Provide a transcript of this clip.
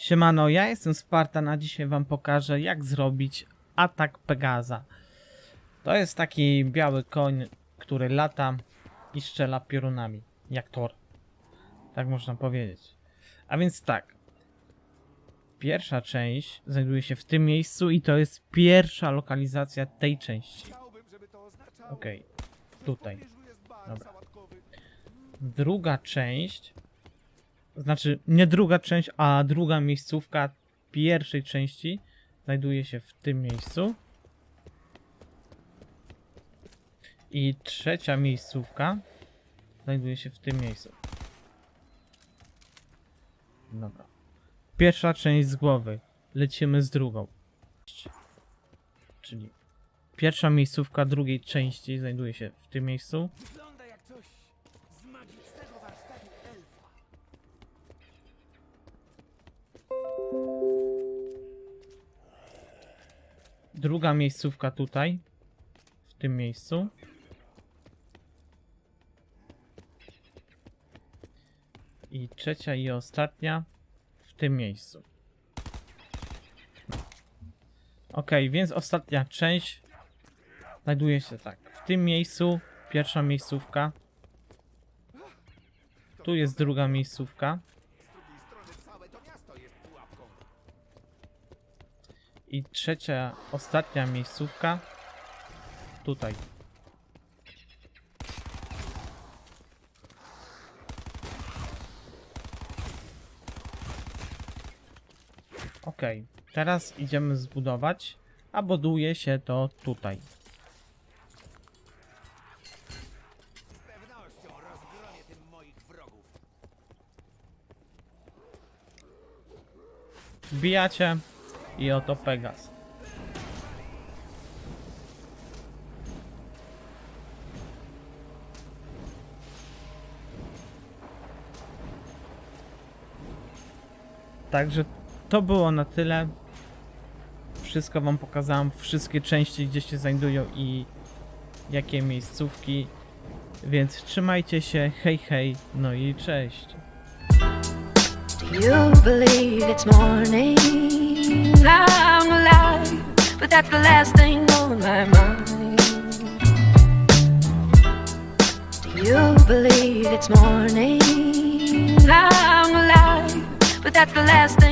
Siemano, ja jestem Spartan, a dzisiaj wam pokażę jak zrobić atak Pegaza. To jest taki biały koń, który lata i strzela piorunami, jak Thor. Tak można powiedzieć. A więc tak. Pierwsza część znajduje się w tym miejscu i to jest pierwsza lokalizacja tej części. Okej, tutaj. Dobra. Druga część, znaczy nie druga część, a druga miejscówka pierwszej części znajduje się w tym miejscu. I trzecia miejscówka znajduje się w tym miejscu. Dobra. Pierwsza część z głowy. Lecimy z drugą. Czyli pierwsza miejscówka drugiej części znajduje się w tym miejscu. Druga miejscówka tutaj. W tym miejscu. I trzecia i ostatnia w tym miejscu. Ok, więc ostatnia część znajduje się tak. W tym miejscu pierwsza miejscówka. Tu jest druga miejscówka. I trzecia, ostatnia miejscówka. Tutaj. Ok, teraz idziemy zbudować, a buduje się to tutaj. Wbijacie i oto Pegas. Także to było na tyle. Wszystko wam pokazałem, wszystkie części gdzie się znajdują i jakie miejscówki. Więc trzymajcie się, hej hej, no i cześć. That's the last thing on my mind. Do you believe it's morning? I'm alive, but that's the last thing.